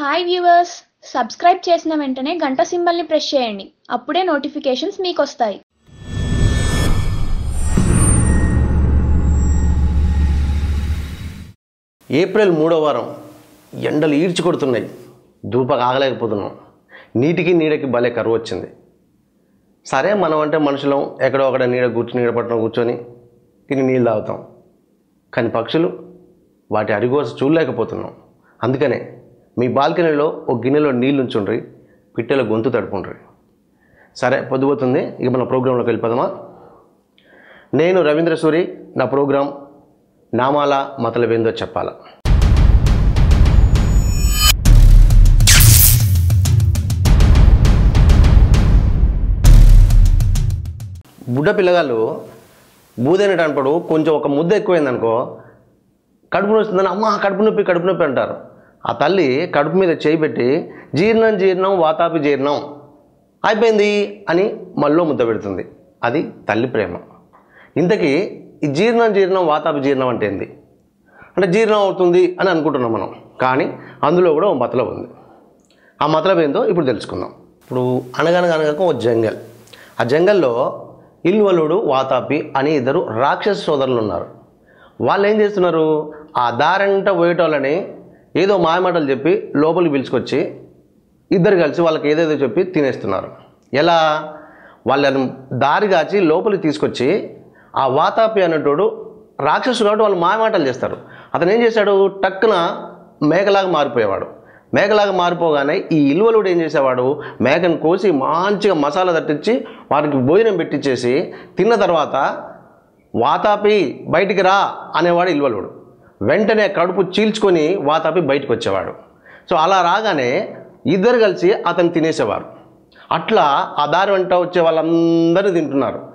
Hi viewers subscribe చేసిన వెంటనే గంట సింబల్ని ప్రెస్ చేయండి. అప్పుడే నోటిఫికేషన్స్ మీకు వస్తాయి ఏప్రిల్ మూడో వారం. ఎండలు ఈడ్చి కొడుతున్నాయి దూపకు ఆగలేకపోతున్నాం. నీటికి నీడకి భలే కరువు వచ్చింది. సరే మనం అంటే మనుషులం ఎక్కడో అక్కడ నీడ కూర్చుని నీడ పట్టణం కూర్చొని తిని నీళ్ళు తాగుతాం. కానీ పక్షులు వాటి అరిగోస చూడలేకపోతున్నాం. అందుకనే మీ బాల్కనీలో ఒక గిన్నెలో నీళ్ళు ఉంచుండ్రి పిట్టెల గొంతు తడుపుండ్రి. సరే పొద్దుపోతుంది ఇక మన ప్రోగ్రాంలోకి వెళ్ళిపోదామా? నేను రవీంద్ర సూరి నా ప్రోగ్రాం నామాల మతలబేందో చెప్పాలా. బుడ్డ పిల్లగాళ్ళు బూదైనటప్పుడు కొంచెం ఒక ముద్ద ఎక్కువైందనుకో కడుపు నొస్తుందని అమ్మ కడుపు నొప్పి కడుపు నొప్పి అంటారు. ఆ తల్లి కడుపు మీద చేయి పెట్టి జీర్ణం జీర్ణం వాతాపి జీర్ణం అయిపోయింది అని మళ్ళీ ముద్ద పెడుతుంది. అది తల్లి ప్రేమ. ఇంతకీ ఈ జీర్ణం జీర్ణం వాతాపి జీర్ణం అంటే ఏంది? అంటే జీర్ణం అవుతుంది అని అనుకుంటున్నాం మనం. కానీ అందులో కూడా ఓ మతలబ్ ఉంది. ఆ మతలబ్ ఏందో ఇప్పుడు తెలుసుకుందాం. ఇప్పుడు అనగనగనగక ఒక జంగల్. ఆ జంగల్లో ఇల్వలుడు వాతాపి అని ఇద్దరు రాక్షస సోదరులు ఉన్నారు. వాళ్ళు ఏం చేస్తున్నారు? ఆ దారంట పోయేటోళ్ళని ఏదో మాయమాటలు చెప్పి లోపలికి పిలుచుకొచ్చి ఇద్దరు కలిసి వాళ్ళకి ఏదేదో చెప్పి తినేస్తున్నారు. ఎలా? వాళ్ళని దారి కాచి లోపలికి తీసుకొచ్చి ఆ వాతాపి అనేటోడు రాక్షసుడు కాబట్టి వాళ్ళు మాయమాటలు చేస్తారు. అతను ఏం చేశాడు? టక్కున మేకలాగా మారిపోయేవాడు. మేకలాగా మారిపోగానే ఈ ఇల్వలుడు ఏం చేసేవాడు? మేకను కోసి మంచిగా మసాలా తట్టించి వారికి భోజనం పెట్టించేసి తిన్న తర్వాత వాతాపి బయటికి రా అనేవాడు ఇల్వలుడు. వెంటనే కడుపు చీల్చుకొని వాతాపి బయటకు వచ్చేవాడు. సో అలా రాగానే ఇద్దరు కలిసి అతను తినేసేవారు. అట్లా ఆ దారి వెంట వచ్చే వాళ్ళందరూ తింటున్నారు.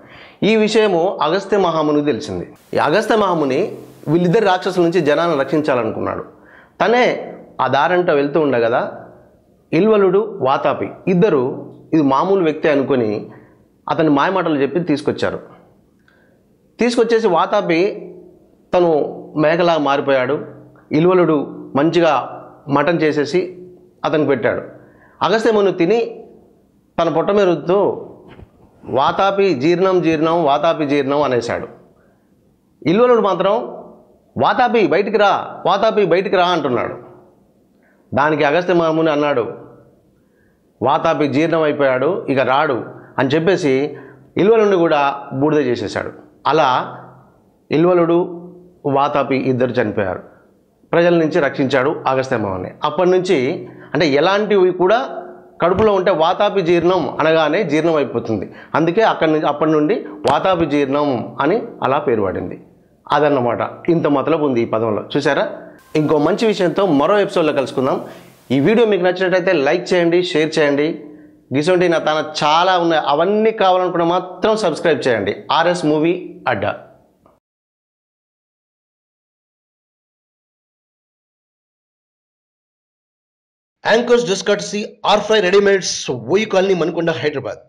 ఈ విషయము అగస్త్య మహామునికి తెలిసింది. ఈ అగస్త్య మహాముని వీళ్ళిద్దరు రాక్షసుల నుంచి జనాన్ని రక్షించాలనుకున్నాడు. తనే ఆ దారంట వెళ్తూ ఉండగదా ఇల్వలుడు వాతాపి ఇద్దరు ఇది మామూలు వ్యక్తి అనుకొని అతని మాయమాటలు చెప్పి తీసుకొచ్చారు. తీసుకొచ్చేసి వాతాపి తను మేకలాగా మారిపోయాడు. ఇల్వలుడు మంచిగా మటన్ చేసేసి అతనికి పెట్టాడు. అగస్త్యమును తిని తన పొట్ట మీద వాతాపి జీర్ణం జీర్ణం వాతాపి జీర్ణం అనేశాడు. ఇల్వలుడు మాత్రం వాతాపి బయటికి రా వాతాపి బయటికి రా అంటున్నాడు. దానికి అగస్త్య మాముని అన్నాడు వాతాపి జీర్ణం అయిపోయాడు ఇక రాడు అని చెప్పేసి ఇల్వలుడిని కూడా బూడిద చేసేశాడు. అలా ఇల్వలుడు వాతాపి ఇద్దరు చనిపోయారు. ప్రజల నుంచి రక్షించాడు అగస్త్య అప్పటి నుంచి అంటే ఎలాంటివి కూడా కడుపులో ఉంటే వాతాపి జీర్ణం అనగానే జీర్ణం అయిపోతుంది. అందుకే అక్కడి నుంచి అప్పటి నుండి వాతాపి జీర్ణం అని అలా పేరు పడింది. అదన్నమాట. ఇంత మతలబు ఉంది ఈ పదంలో. చూసారా ఇంకో మంచి విషయంతో మరో ఎపిసోడ్లో కలుసుకుందాం. ఈ వీడియో మీకు నచ్చినట్టయితే లైక్ చేయండి షేర్ చేయండి. గిసొంటి నా తన చాలా ఉన్నాయి. అవన్నీ కావాలనుకుంటే మాత్రం సబ్స్క్రైబ్ చేయండి. RS movie Adda. Anchors Discourtesy R Fry Ready Mates Voyu Colony, Mankunda, Hyderabad.